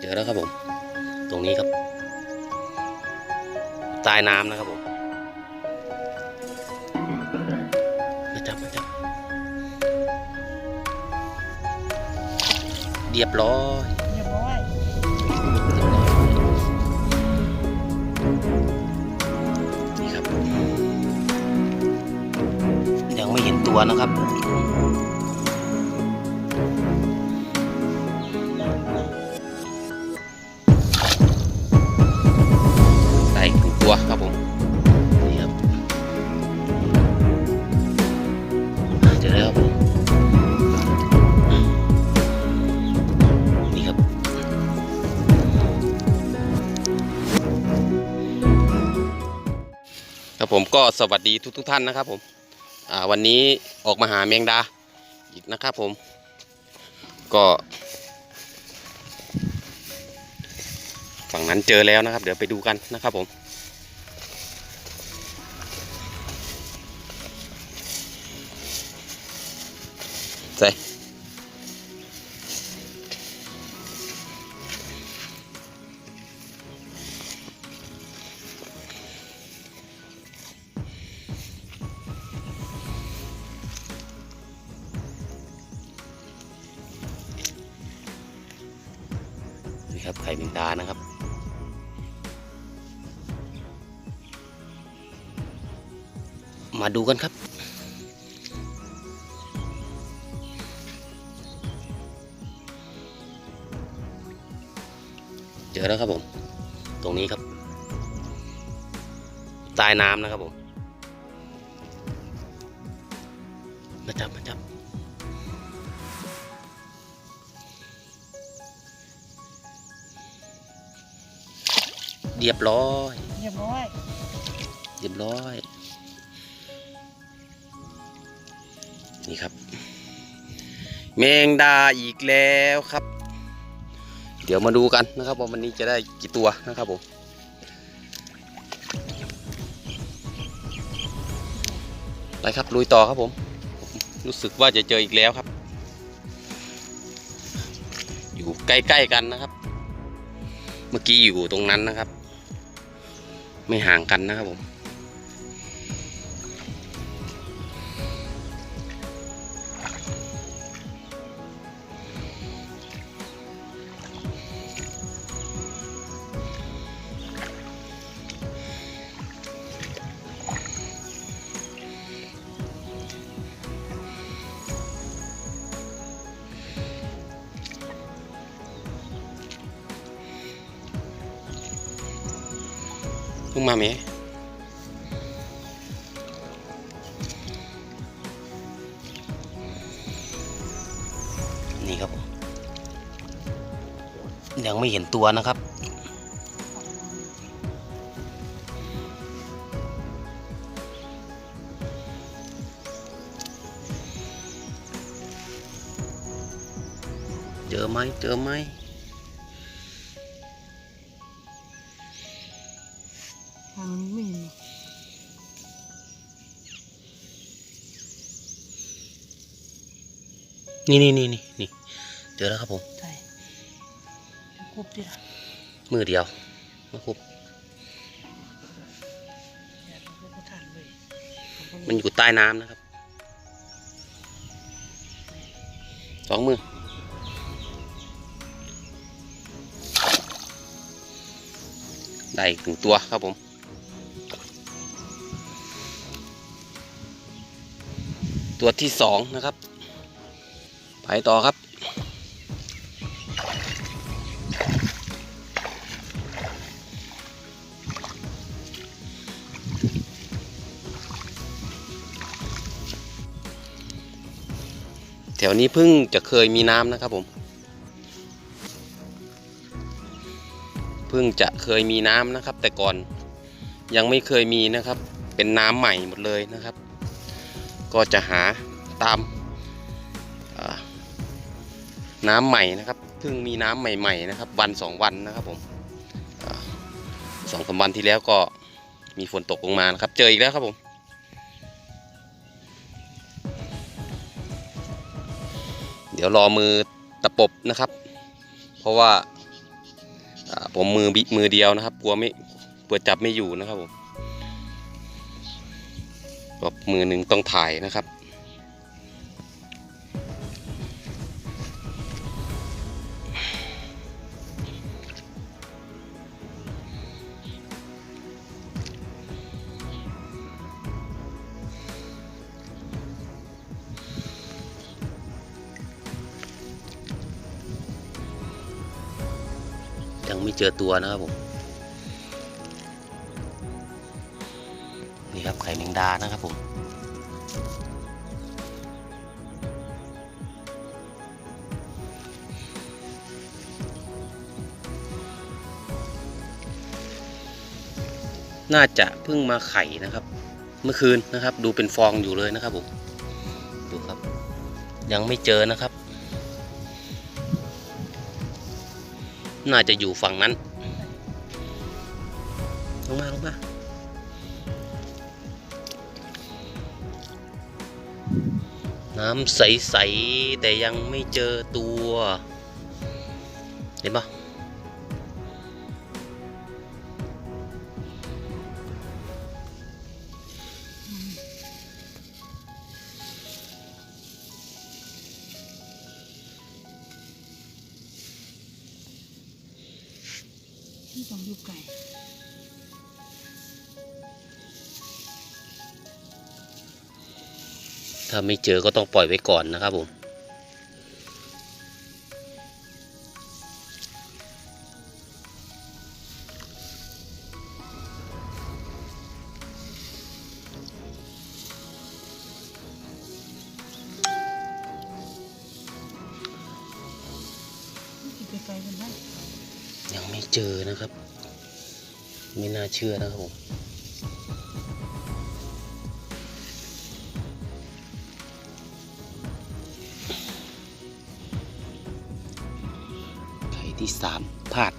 เจอแล้วครับผม ตรงนี้ครับ ใต้น้ำนะครับผมมาจับมาจับเรียบร้อยเรียบร้อยนี่ครับ ยังไม่เห็นตัวนะครับ ก็สวัสดีทุกทุกท่านนะครับผมวันนี้ออกมาหาแมงดาอีกนะครับผม ก็ฝั่งนั้นเจอแล้วนะครับ เดี๋ยวไปดูกันนะครับผม ครับไข่แมงดานะครับ มาดูกันครับ เจอแล้วครับผม ตรงนี้ครับ ใต้น้ำนะครับผม มาจับ มาจับ เรียบร้อย เรียบร้อย เรียบร้อย นี่ครับ แมงดาอีกแล้วครับ เดี๋ยวมาดูกันนะครับว่าวันนี้จะได้กี่ตัวนะครับผมไปครับลุยต่อครับผม รู้สึกว่าจะเจออีกแล้วครับ อยู่ใกล้ๆกันนะครับ เมื่อกี้อยู่ตรงนั้นนะครับ ไม่ห่างกันนะครับผม ลงมาไหมนี่ครับยังไม่เห็นตัวนะครับ เจอไหมเจอไหม นี่นี่นี่นี่นี่เจอแล้วครับผมใช่จะคุบดิล่ะมือเดียวมาคุบอย่าไปพูดทันเลยมันอยู่ใต้น้ำนะครับสองมือได้อีกหนึ่งตัวครับผมตัวที่สองนะครับ ไปต่อครับ แถวนี้เพิ่งจะเคยมีน้ำนะครับผมเพิ่งจะเคยมีน้ำนะครับ แต่ก่อนยังไม่เคยมีนะครับ เป็นน้ำใหม่หมดเลยนะครับ ก็จะหาตาม น้ำใหม่นะครับเพิ่งมีน้ำใหม่ ๆ นะครับ วันสองวันนะครับผมสองสามวันที่แล้วก็มีฝนตกลงมานะครับ เจออีกแล้วครับผมเดี๋ยวรอมือตะปบนะครับ เพราะว่าอ่าผมมือบิมือเดียวนะครับกลัวไม่กลัวจับไม่อยู่นะครับผมแบบมือหนึ่งต้องถ่ายนะครับ ยังไม่เจอตัวนะครับผมนี่ครับไข่แมงดานะครับผมน่าจะเพิ่งมาไข่นะครับ เมื่อคืนนะครับ ดูเป็นฟองอยู่เลยนะครับผมดูครับ ยังไม่เจอนะครับ น่าจะอยู่ฝั่งนั้น ลงมา ลงมาน้ำใส ๆ แต่ยังไม่เจอตัว เห็นปะ ถ้าไม่เจอก็ต้องปล่อยไว้ก่อนนะครับผมยังไม่เจอนะครับ ไม่น่าเชื่อนะครับผม สามพลาด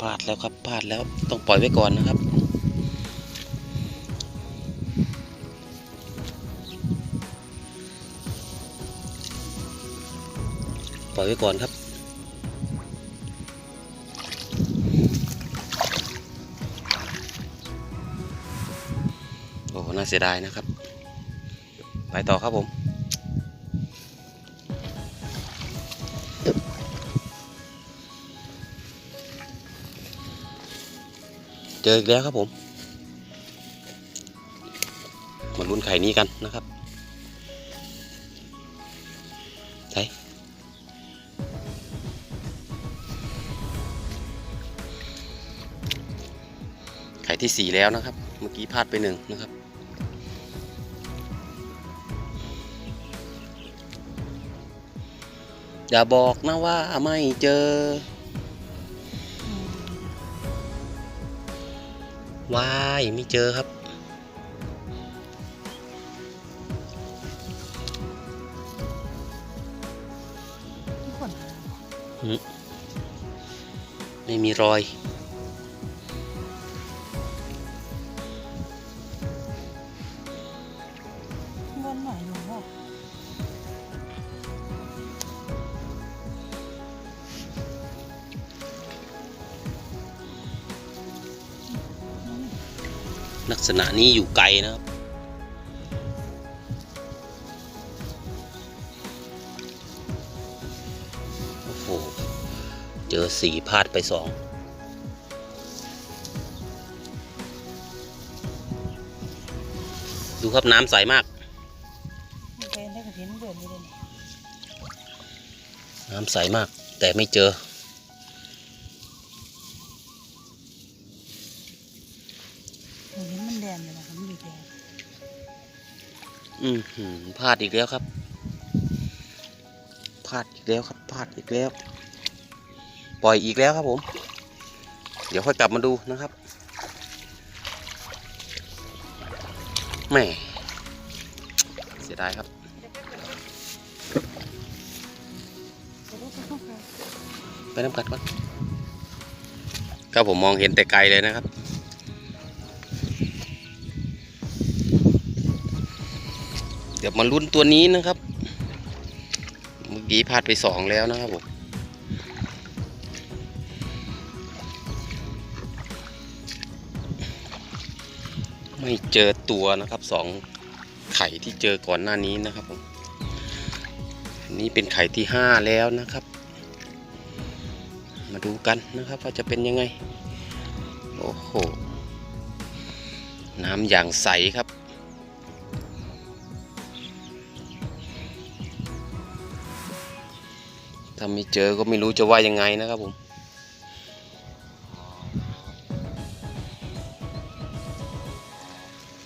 พลาดแล้วครับพลาดแล้วต้องปล่อยไว้ก่อนนะครับปล่อยไว้ก่อนครับ โอ้โหน่าเสียดายนะครับ ไปต่อครับผม เจออีกแล้วครับผม มาลุ้นไข่นี้กันนะครับใช่ไข่ที่สี่แล้วนะครับ เมื่อกี้พลาดไปหนึ่งนะครับอย่าบอกนะว่าไม่เจอ วายไม่เจอครับทุกคนหาไม่มีรอย ษณะนี้อยู่ไกลนะครับ โอ้โห เจอสี่พลาดไปสองดูครับน้ำใสมากไม่ไกลได้ก็เห็นเดินอยู่เลยนี่น้ำใสมากแต่ไม่เจอ อืมหืมพลาดอีกแล้วครับ พลาดอีกแล้วครับ พลาดอีกแล้ว ปล่อยอีกแล้วครับผม เดี๋ยวค่อยกลับมาดูนะครับแม่เสียดายครับไกลไปน้ำกัดก่อนครับผมมองเห็นแต่ไกลเลยนะครับ ดี๋ยวมาลุ้นตัวนี้นะครับ เมื่อกี้พลาดไปสองแล้วนะครับผมไม่เจอตัวนะครับสองไข่ที่เจอก่อนหน้านี้นะครับผมนนี้เป็นไข่ที่ห้าแล้วนะครับ มาดูกันนะครับว่าจะเป็นยังไง โอ้โห น้ำอย่างใสครับ ถ้าไม่เจอก็ไม่รู้จะว่ายังไงนะครับผม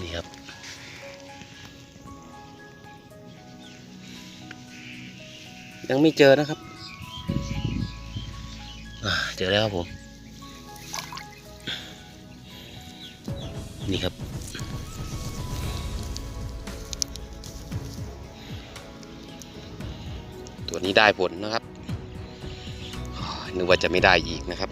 นี่ครับ ยังไม่เจอนะครับเจอแล้วครับผม นี่ครับตัวนี้ได้ผลนะครับ นึกว่าจะไม่ได้อีกนะครับ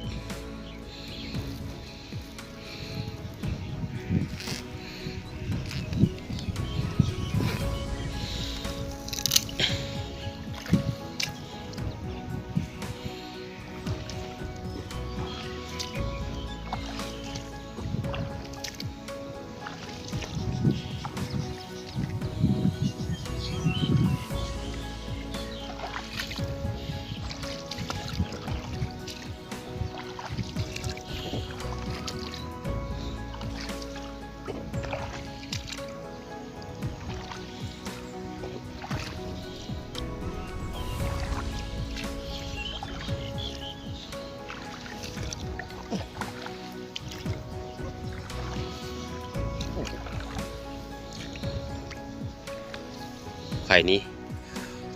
นี้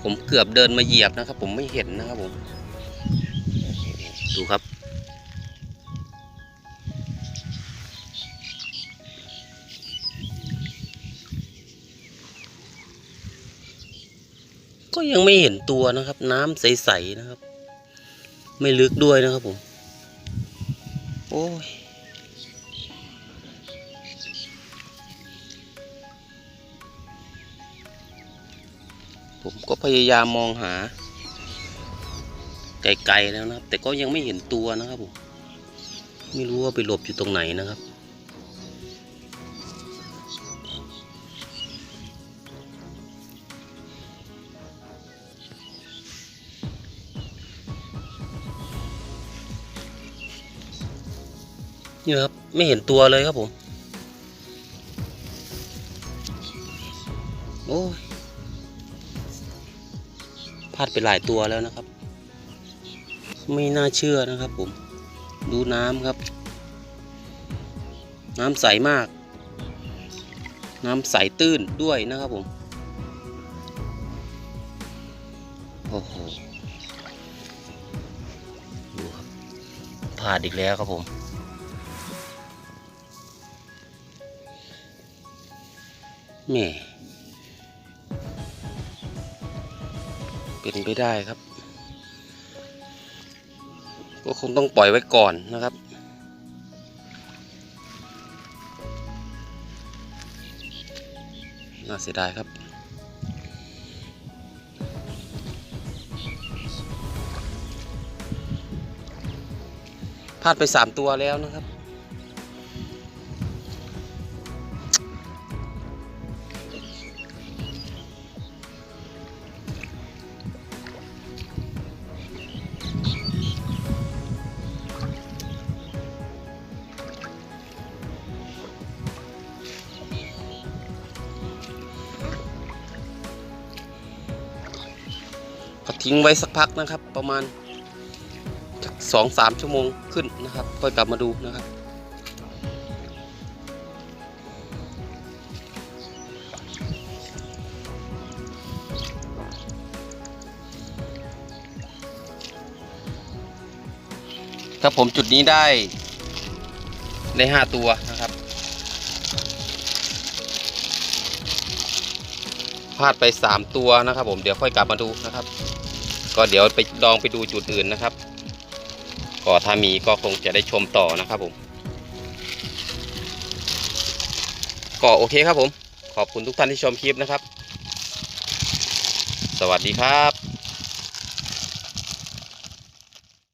ผมเกือบเดินมาเหยียบนะครับ ผมไม่เห็นนะครับผม ดูครับ ก็ยังไม่เห็นตัวนะครับ น้ำใสๆนะครับ ไม่ลึกด้วยนะครับผม โอ้ย ผมก็พยายามมองหาไกลๆแล้วนะครับ แต่ก็ยังไม่เห็นตัวนะครับผมไม่รู้ว่าไปหลบอยู่ตรงไหนนะครับ นี่ครับ ไม่เห็นตัวเลยครับผม โอ้ย ดไปหลายตัวแล้วนะครับ ไม่น่าเชื่อนะครับผม ดูน้ำครับ น้ำใสมาก น้ำใสตื้นด้วยนะครับผม โอ้โห ดูครับพลาดอีกแล้วครับผมแม่ เป็นไปได้ครับ ก็คงต้องปล่อยไว้ก่อนนะครับ น่าเสียดายครับพลาดไปสามตัวแล้วนะครับ ทิ้งไว้สักพักนะครับ ประมาณสองสามชั่วโมงขึ้นนะครับค่อยกลับมาดูนะครับถ้าผมจุดนี้ได้ได้ห้าตัวนะครับพลาดไปสามตัวนะครับผมเดี๋ยวค่อยกลับมาดูนะครับ ก็เดี๋ยวไปลองไปดูจุดอื่นนะครับ ก็ถ้ามีก็คงจะได้ชมต่อนะครับผม ก็โอเคครับผม ขอบคุณทุกท่านที่ชมคลิปนะครับ สวัสดีครับ